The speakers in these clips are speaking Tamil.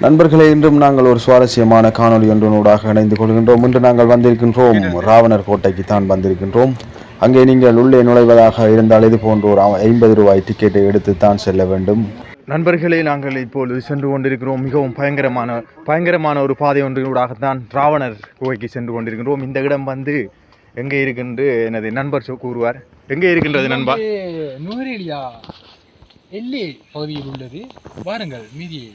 நண்பர்களே இன்றும் நாங்கள் ஒரு சுவாரஸ்யமான காணொளி ஒன்றினூடாக இணைந்து கொள்கின்றோம். இன்று நாங்கள் வந்திருக்கின்றோம் ராவணர் கோட்டைக்கு தான் வந்திருக்கின்றோம். அங்கே நீங்கள் உள்ளே நுழைவதாக இருந்தால் இது போன்ற ஒரு ஐம்பது ரூபாய் டிக்கெட்டை எடுத்து தான் செல்ல வேண்டும். நண்பர்களே நாங்கள் இப்பொழுது சென்று கொண்டிருக்கிறோம். மிகவும் பயங்கரமான பயங்கரமான ஒரு பாதை ஒன்றினூடாகத்தான் ராவணர் குகைக்கு சென்று கொண்டிருக்கின்றோம். இந்த இடம் வந்து எங்கே இருக்கின்று எனது நண்பர் சொ- கூறுவார். எங்கே இருக்கின்றது நண்பா? இது நுவரேலியா எல்லை பகுதியில் உள்ளது. பாருங்கள் மீதி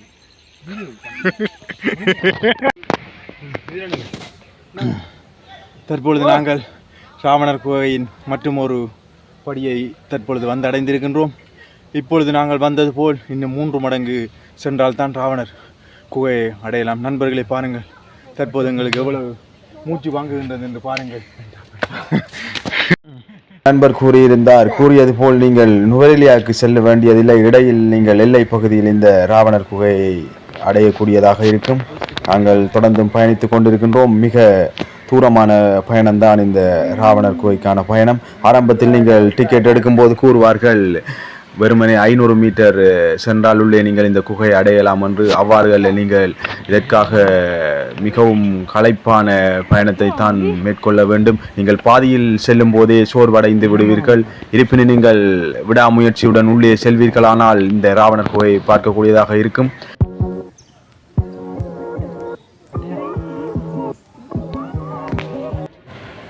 தற்பொழுது நாங்கள் ராவணர் குகையின் மற்றும் ஒரு படியை தற்பொழுது வந்து அடைந்திருக்கின்றோம் இப்பொழுது நாங்கள் வந்தது போல் இன்னும் மூன்று மடங்கு சென்றால் தான் ராவணர் குகையை அடையலாம். நண்பர்களை பாருங்கள். தற்போது எங்களுக்கு எவ்வளவு மூச்சு வாங்குகின்றது என்று பாருங்கள். நண்பர் கூறியிருந்தார் கூறியது போல் நீங்கள் நுவரெலியாவுக்கு செல்ல வேண்டியதில்லை. இடையில் நீங்கள் எல்லை பகுதியில் இந்த ராவணர் குகையை அடையக்கூடியதாக இருக்கும். நாங்கள் தொடர்ந்தும் பயணித்துக் கொண்டிருக்கின்றோம். மிக தூரமான பயணம்தான் இந்த ராவணர் குகைக்கான பயணம். ஆரம்பத்தில் நீங்கள் டிக்கெட் எடுக்கும்போது கூறுவார்கள் வெறுமனே ஐநூறு மீட்டர் சென்றால் உள்ளே நீங்கள் இந்த குகையை அடையலாம் என்று. அவ்வாறு நீங்கள் இதற்காக மிகவும் களைப்பான பயணத்தை தான் மேற்கொள்ள வேண்டும். நீங்கள் பாதியில் செல்லும் போதே சோர்வடைந்து விடுவீர்கள். இருப்பினும் நீங்கள் விடாமுயற்சியுடன் உள்ளே செல்வீர்களானால் இந்த ராவணர் குகையை பார்க்கக்கூடியதாக இருக்கும்.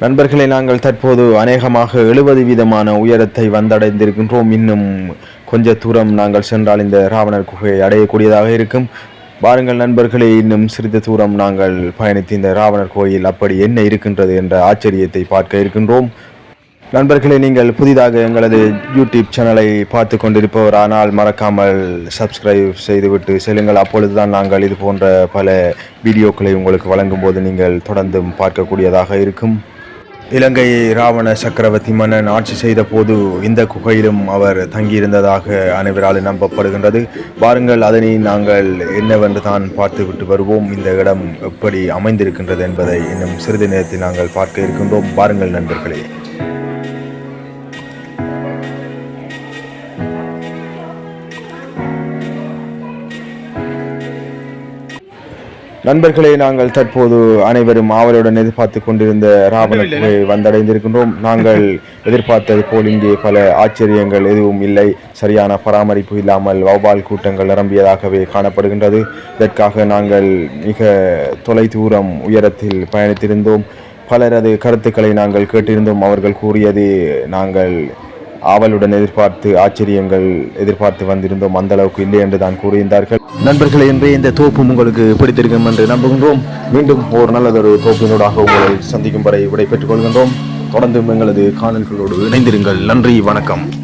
நண்பர்களை நாங்கள் தற்போது அநேகமாக எழுபது வீதமான உயரத்தை வந்தடைந்திருக்கின்றோம். இன்னும் கொஞ்ச தூரம் நாங்கள் சென்றால் இந்த ராவணர் குகையை அடையக்கூடியதாக இருக்கும். பாருங்கள் நண்பர்களே இன்னும் சிறிது தூரம் நாங்கள் பயணித்து இந்த ராவணர் கோயில் அப்படி என்ன இருக்கின்றது என்ற ஆச்சரியத்தை பார்க்க இருக்கின்றோம். நண்பர்களே நீங்கள் புதிதாக எங்களது யூடியூப் சேனலை பார்த்து கொண்டிருப்பவரானால் மறக்காமல் சப்ஸ்கிரைப் செய்துவிட்டு செல்லுங்கள். அப்பொழுதுதான் நாங்கள் இது போன்ற பல வீடியோக்களை உங்களுக்கு வழங்கும் போது நீங்கள் தொடர்ந்தும் பார்க்கக்கூடியதாக இருக்கும். இலங்கை ராவண சக்கரவர்த்தி மன்னன் ஆட்சி செய்த போது இந்த குகையிலும் அவர் தங்கியிருந்ததாக அனைவரால் நம்பப்படுகின்றது. பாருங்கள் அதனை நாங்கள் என்னவென்று தான் பார்த்துவிட்டு வருவோம். இந்த இடம் எப்படி அமைந்திருக்கின்றது என்பதை இன்னும் சிறிது நேரத்தில் நாங்கள் பார்க்க இருக்கின்றோம். பாருங்கள் நண்பர்களே. நண்பர்களே நாங்கள் தற்போது அனைவரும் ஆவலுடன் எதிர்பார்த்து கொண்டிருந்த ராவண வந்தடைந்திருக்கின்றோம். நாங்கள் எதிர்பார்த்தது போல் இங்கே பல ஆச்சரியங்கள் எதுவும் இல்லை. சரியான பராமரிப்பு இல்லாமல் வௌவால் கூட்டங்கள் நிரம்பியதாகவே காணப்படுகின்றது. இதற்காக நாங்கள் மிக தொலைதூரம் உயரத்தில் பயணித்திருந்தோம். பலரது கருத்துக்களை நாங்கள் கேட்டிருந்தோம். அவர்கள் கூறியது நாங்கள் ஆவலுடன் எதிர்பார்த்து ஆச்சரியங்கள் எதிர்பார்த்து வந்திருந்தோம். அந்த அளவுக்கு இல்லை என்று தான் கூறியிருந்தார்கள். நண்பர்களே இன்றைய இந்த தோப்பும் உங்களுக்கு பிடித்திருக்கும் என்று நம்புகின்றோம். மீண்டும் ஒரு நல்லதொரு தோப்பினூடாக உங்களை சந்திக்கும் வரை விடை பெற்றுக் கொள்கின்றோம். தொடர்ந்து எங்களது காணல்களோடு இணைந்திருங்கள். நன்றி வணக்கம்.